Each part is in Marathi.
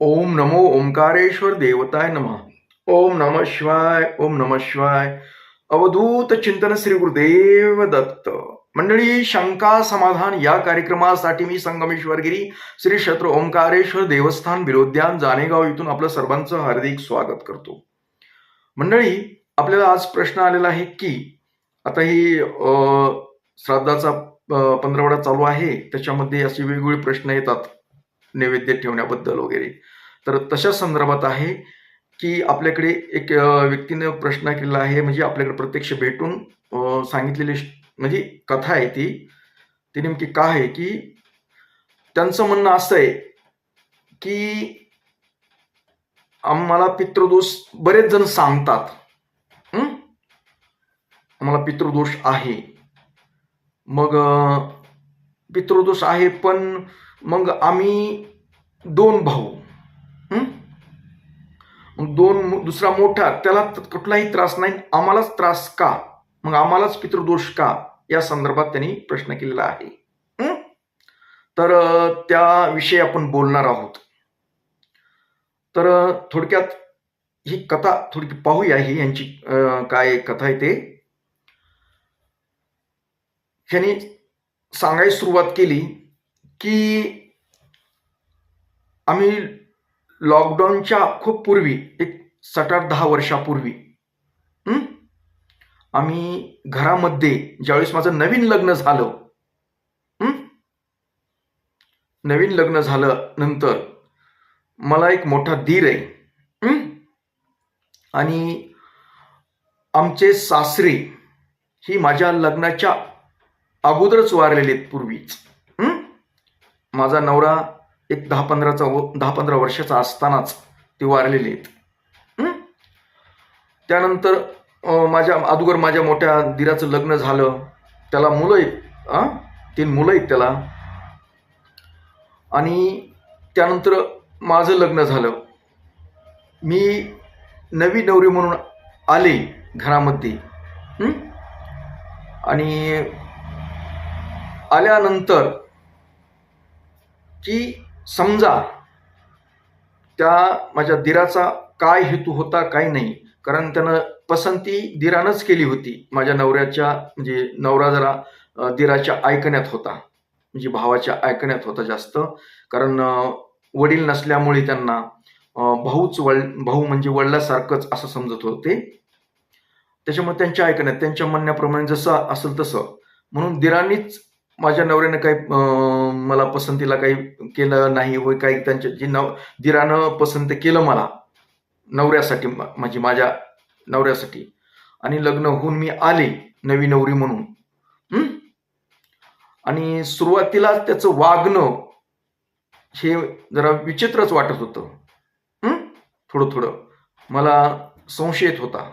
ओम नमो ओंकारेश्वर देवताय नमः। ओम नम शिवाय ओम नम शिवाय। अवधूत चिंतन श्री गुरुदेव दत्त। मंडळी शंका समाधान या कार्यक्रमासाठी मी संगमेश्वरगिरी श्री क्षेत्र ओंकारेश्वर देवस्थान विरोध्यान जानेगाव इथून आपलं सर्वांचं हार्दिक स्वागत करतो. मंडळी आपल्याला आज प्रश्न आलेला आहे की आता ही श्राद्धाचा पंधरवडा चालू आहे त्याच्यामध्ये असे वेगवेगळे प्रश्न येतात नैवेद्य ठेवण्याबद्दल वगैरे. तर तशा संदर्भात आहे की आपल्याकडे एक व्यक्तीने प्रश्न केलेला आहे म्हणजे आपल्याकडे प्रत्यक्ष भेटून सांगितलेली म्हणजे कथा आहे ती. ती नेमकी का आहे की त्यांचं म्हणणं असं आहे की आम्हाला पितृदोष बरेच जण सांगतात. आम्हाला पितृदोष आहे. मग पितृदोष आहे पण मग आम्ही दोन भाऊ. दोन दुसरा मोठा त्याला कुठलाही त्रास नाही आम्हालाच त्रास का? मग आम्हालाच पितृदोष का? या संदर्भात त्यांनी प्रश्न केलेला आहे. तर त्याविषयी आपण बोलणार आहोत. तर थोडक्यात ही कथा थोडी पाहूया ही यांची काय कथा आहे ते. ह्यांनी सांगायला सुरुवात केली की आम्ही लॉकडाऊनच्या खूप पूर्वी एक सात आठ दहा वर्षापूर्वी आम्ही घरामध्ये ज्यावेळेस माझं नवीन लग्न झालं नवीन लग्न झालं नंतर मला एक मोठा धीर आहे आणि आमचे सासरे ही माझ्या लग्नाच्या अगोदरच वारलेले आहेत पूर्वीच माझा नवरा एक दहा पंधराचा व- दहा पंधरा वर्षाचा असतानाच ते वारलेले आहेत त्यानंतर माझ्या अगोदर माझ्या मोठ्या दिराचं लग्न झालं. त्याला मुलं आहेत तीन मुलं आहेत त्याला. आणि त्यानंतर माझं लग्न झालं. मी नवी नवरी म्हणून आले घरामध्ये. आणि आल्यानंतर की समजा त्या माझ्या दिराचा काय हेतू होता काय नाही कारण त्यानं पसंती दिरानंच केली होती. माझ्या नवऱ्याच्या म्हणजे नवरा जरा दिराच्या ऐकण्यात होता. म्हणजे भावाच्या ऐकण्यात होता जास्त. कारण वडील नसल्यामुळे त्यांना भाऊच वड भाऊ म्हणजे वडिलासारखंच असं समजत होते. त्याच्यामुळे त्यांच्या ऐकण्यात त्यांच्या म्हणण्याप्रमाणे जसं असेल तसं. म्हणून दिरानीच माझ्या नवऱ्यानं काही मला पसंतीला काही केलं नाही होय काही त्यांच्या जी नव दिरानं पसंत केलं मला नवऱ्यासाठी म्हणजे माझ्या नवऱ्यासाठी. आणि लग्न होऊन मी आले नवी नवरी म्हणून. आणि सुरुवातीला त्याचं वागणं हे जरा विचित्रच वाटत होतं. थोडं थोडं. मला संशयित होता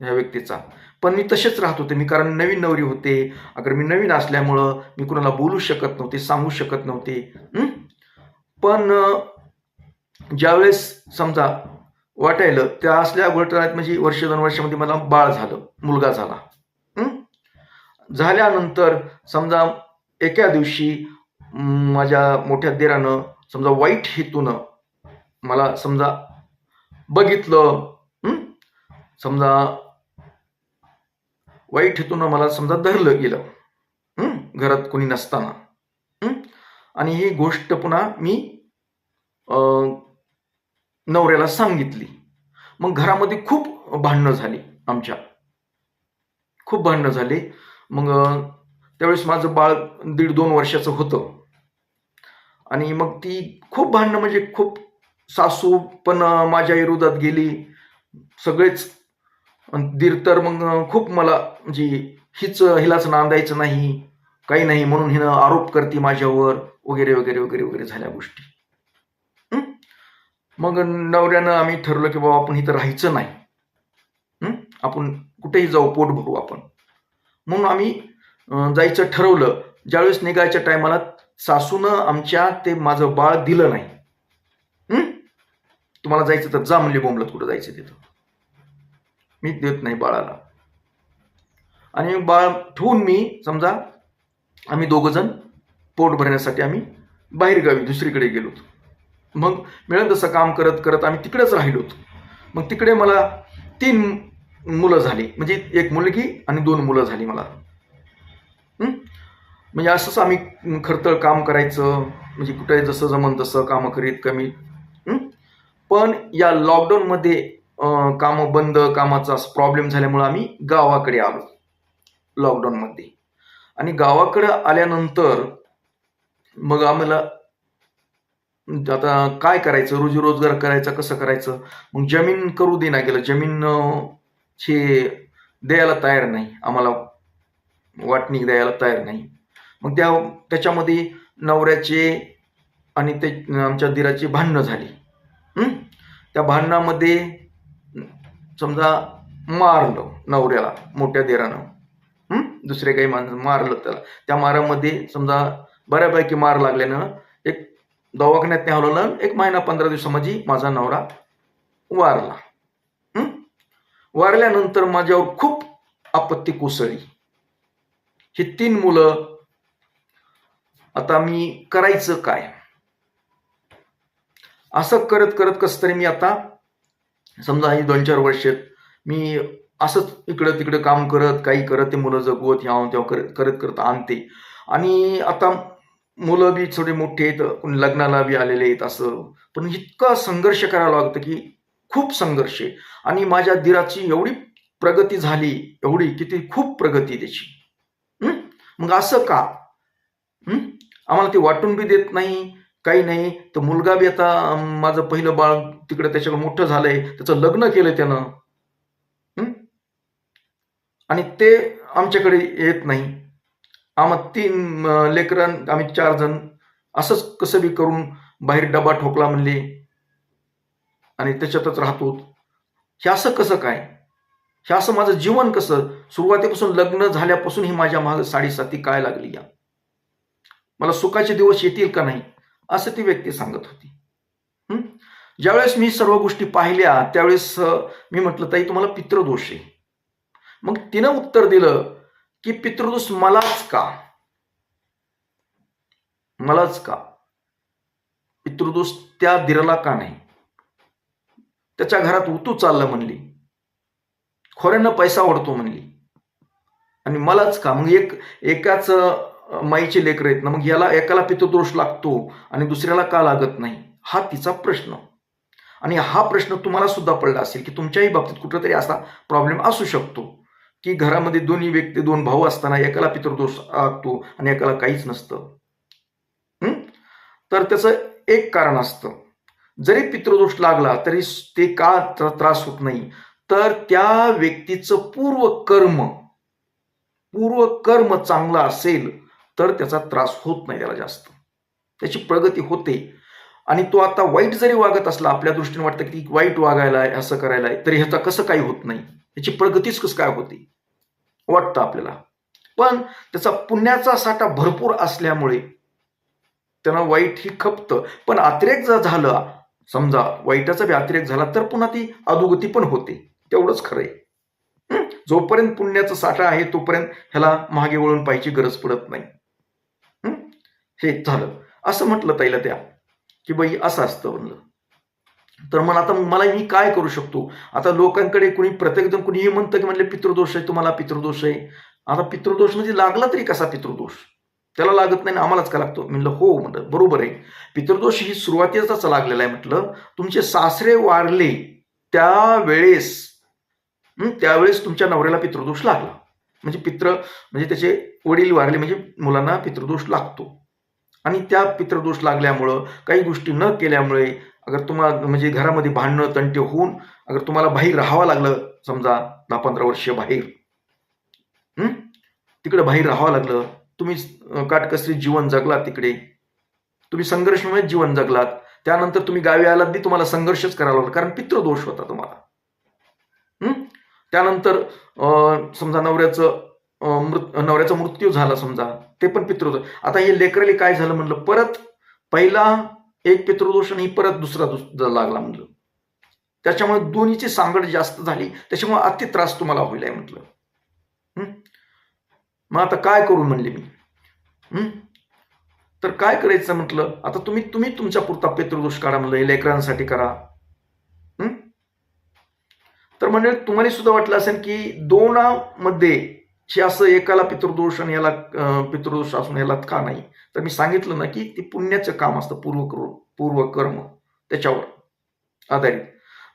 ह्या व्यक्तीचा. पण मी तसेच राहत होते. मी कारण नवीन नवरी होते. अगर मी नवीन असल्यामुळं मी कुणाला बोलू शकत नव्हते सांगू शकत नव्हते. पण ज्यावेळेस समजा वाटायलं त्या असल्या घटनात म्हणजे वर्ष दोन वर्षामध्ये मला बाळ झालं मुलगा झाला. झाल्यानंतर समजा एका दिवशी माझ्या मोठ्या देरानं समजा वाईट हेतूनं मला समजा बघितलं समजा वाईट हेतूनं मला समजा धरलं गेलं घरात कोणी नसताना आणि ही गोष्ट पुन्हा मी नवऱ्याला सांगितली. मग घरामध्ये खूप भांडणं झाली आमच्या. खूप भांडणं झाली. मग त्यावेळेस माझं बाळ दीड दोन वर्षाचं होतं. आणि मग ती खूप भांडणं म्हणजे खूप सासू पण माझ्या विरोधात गेली. सगळेच दीर तर मग खूप मला म्हणजे हिच हिलाच नांदायचं नाही काही नाही म्हणून हिनं आरोप करते माझ्यावर वगैरे वगैरे वगैरे वगैरे झाल्या गोष्टी. मग नवऱ्यानं आम्ही ठरलं की बाबा आपण इथं राहायचं नाही. आपण कुठेही जाऊ पोट भरू आपण. म्हणून आम्ही जायचं ठरवलं. ज्यावेळेस निघायच्या टायमाला सासूनं आमच्या ते माझं बाळ दिलं नाही. तुम्हाला जायचं तर जा म्हणले बोंबलत कुठं जायचं तिथं. मी देत नाही बाळाला. आणि बाळ ठेवून मी समजा आम्ही दोघं जण पोट भरण्यासाठी आम्ही बाहेरगावी दुसरीकडे गेलो मग मिळेल तसं काम करत करत आम्ही तिकडेच राहिलो मग तिकडे मला तीन मुलं झाली. म्हणजे एक मुलगी आणि दोन मुलं झाली मला. म्हणजे असंच आम्ही खरतळ काम करायचं म्हणजे कुठे जसं जमन तसं कामं करीत कमी. पण या लॉकडाऊनमध्ये कामं बंद कामाचा प्रॉब्लेम झाल्यामुळं आम्ही गावाकडे आलो. लॉकडाऊनमध्ये आणि गावाकडे आल्यानंतर मग आम्हाला आता काय करायचं? रोजी रोजगार करायचा कसं करायचं? मग जमीन करू देना गेलं. जमीन हे चे द्यायला तयार नाही. आम्हाला वाटणी द्यायला तयार नाही. मग त्या त्याच्यामध्ये नवऱ्याचे आणि ते आमच्या दिराची भांडणं झाली. त्या भांडणामध्ये समजा मारलं नवऱ्याला मोठ्या देरानं. दुसरे काही माणसं मारलं त्याला. त्या मारामध्ये समजा बऱ्यापैकी मार लागल्यानं एक दवाखान्यात न्यावलं एक महिना पंधरा दिवसामध्ये माझा नवरा वारला. वारल्यानंतर माझ्यावर खूप आपत्ती कोसळली. ही तीन मुलं आता मी करायचं काय? असं करत करत कसं तरी मी आता समजा ही दोन चार वर्ष मी असंच इकडं तिकडं काम करत काही करत ते मुलं जगवत ह्याव तेव्हा करत करत करत आणते. आणि आता मुलं बी थोडे मोठे आहेत कोणी लग्नाला बी आलेले आहेत असं. पण इतका संघर्ष करावा लागतं की खूप संघर्ष आहे. आणि माझ्या दिराची एवढी प्रगती झाली एवढी की ती खूप प्रगती त्याची. मग असं का? आम्हाला ते वाटून बी देत नाही. काही नाही तर मुलगा बी आता माझं पहिलं बाळ तिकडे त्याच्याकडे मोठं झालंय त्याचं लग्न केलं त्यानं. आणि ते आमच्याकडे येत नाही. आम्हा तीन लेकरां आम्ही चार जण असंच कसं बी करून बाहेर डबा ठोकला म्हणले. आणि त्याच्यातच राहतो. हे असं कसं काय? हे असं माझं जीवन कसं? सुरुवातीपासून लग्न झाल्यापासून ही माझ्या माग साडेसाती काय लागली या? मला सुखाचे दिवस येतील का नाही? असं ती व्यक्ती सांगत होती. ज्यावेळेस मी सर्व गोष्टी पाहिल्या त्यावेळेस मी म्हटलं ताई तुम्हाला पितृदोष आहे. मग तिनं उत्तर दिलं की पितृदोष मलाच का? मलाच का? पितृदोष त्या दिरला का नाही? त्याच्या घरात उतू चाललं म्हणली. खोऱ्यानं पैसा ओढतो म्हणली. आणि मलाच का? मग एक एकाच माईचे लेकर आहेत ना मग याला एकाला पितृदोष लागतो आणि दुसऱ्याला का लागत नाही? हा तिचा प्रश्न. आणि हा प्रश्न तुम्हाला सुद्धा पडला असेल की तुमच्याही बाबतीत कुठेतरी असा प्रॉब्लेम असू शकतो. की घरामध्ये दोन्ही व्यक्ती दोन भाऊ असताना एकाला पितृदोष लागतो आणि एकाला काहीच नसतं. तर त्याचं एक कारण असतं. जरी पितृदोष लागला तरी ते का त्रास होत नाही? तर त्या व्यक्तीचं पूर्व कर्म पूर्व कर्म चांगलं असेल तर त्याचा त्रास होत नाही त्याला जास्त. त्याची प्रगती होते. आणि तो आता वाईट जरी वागत असला आपल्या दृष्टीने वाटतं की वाईट वागायला आहे, असं करायला आहे, तरी ह्याचा कसं काही होत नाही? याची प्रगतीच कसं काय होते? वाटतं आपल्याला. पण त्याचा पुण्याचा साठा भरपूर असल्यामुळे त्यांना वाईट ही खपतं. पण अतिरेक जर झालं समजा वाईटाचा बी अतिरेक झाला तर पुन्हा ती अधोगती पण होते. तेवढंच खरं आहे जोपर्यंत पुण्याचा साठा आहे तोपर्यंत ह्याला मागे वळून पाहायची गरज पडत नाही. हे झालं. असं म्हटलं ताईला त्या की बाई असं असतं म्हणलं. तर मग आता मला मी काय करू शकतो? आता लोकांकडे कुणी प्रत्येकजण कुणी कुणीही म्हणतं की म्हणले पितृदोष आहे तुम्हाला पितृदोष आहे. आता पितृदोष म्हणजे लागला तरी कसा पितृदोष? त्याला लागत नाही आम्हालाच का लागतो? म्हणलं हो म्हणलं बरोबर आहे. पितृदोष ही सुरुवातीचाच लागलेला आहे म्हटलं तुमचे सासरे वारले त्यावेळेस त्यावेळेस तुमच्या नवऱ्याला पितृदोष लागला. म्हणजे पित्र म्हणजे त्याचे वडील वारले म्हणजे मुलांना पितृदोष लागतो. आणि त्या पितृदोष लागल्यामुळं काही गोष्टी न केल्यामुळे अगर तुम्हाला म्हणजे घरामध्ये भांडणं तंटे होऊन अगर तुम्हाला बाहेर राहावं लागलं समजा दहा पंधरा वर्ष बाहेर हं? तिकडे बाहेर राहावं लागलं तुम्ही काटकसरी जीवन जगलात तिकडे तुम्ही संघर्षमय जीवन जगलात त्यानंतर तुम्ही गावी आलात बी तुम्हाला संघर्षच करावा लागला कारण पितृदोष होता तुम्हाला त्यानंतर समजा नवऱ्याचं मृत नवऱ्याचा मृत्यू झाला समजा ते पण पितृदोष. आता हे लेकरले काय झालं म्हणलं परत पहिला एक पितृदोष आणि परत दुसरा दोष लागला म्हणलं. त्याच्यामुळे दोन्हीची सांगड जास्त झाली. त्याच्यामुळे अति त्रास तुम्हाला होईल आहे म्हटलं मग आता काय करू म्हणले मी? तर काय करायचं म्हटलं? आता तुम्ही तुम्ही तुमच्या पुरता पितृदोष काढा म्हणलं हे लेकरांसाठी करा. तर म्हणजे तुम्हाला सुद्धा वाटलं असेल की दोनामध्ये हे असं एकाला पितृदोष आणि याला पितृदोष असून याला का नाही? तर मी सांगितलं ना की ते पुण्याचं काम असतं पूर्व पूर्वकर्म त्याच्यावर आधारित.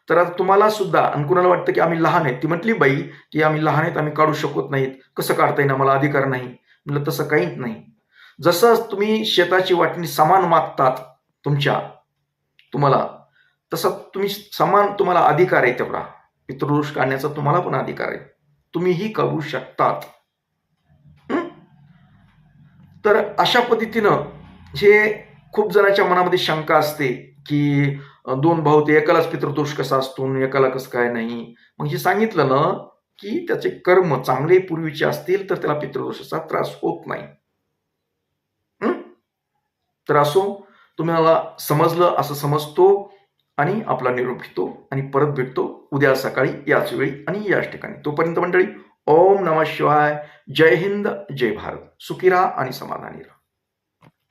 तर आता तुम्हाला सुद्धा आणि कुणाला वाटतं की आम्ही लहान आहेत ती म्हटली बाई की आम्ही लहान आहेत आम्ही काढू शकत नाहीत. कसं काढता येईल आम्हाला? अधिकार नाही. म्हणलं तसं काहीच नाही. जसं तुम्ही शेताची वाटणी समान मागतात तुमच्या तुम्हाला तसं तुम्ही समान तुम्हाला अधिकार आहे तेवढा. पितृदोष काढण्याचा तुम्हाला पण अधिकार आहे. तुम्हीही करू शकतात. तर अशा पद्धतीनं हे खूप जणांच्या मनामध्ये शंका असते की दोन भाऊ ते एकालाच पितृदोष कसा असतो एकाला कसं काय नाही? मग हे सांगितलं ना की त्याचे कर्म चांगले पूर्वीचे असतील तर त्याला पितृदोषाचा त्रास होत नाही. तर असो तुम्हाला समजलं असं समजतो आणि आपला निरोप घेतो आणि परत भेटतो उद्या सकाळी याच वेळी आणि याच ठिकाणी. तोपर्यंत मंडळी ओम नमः शिवाय. जय हिंद जय भारत. सुखी राहा आणि समाधानी राहा.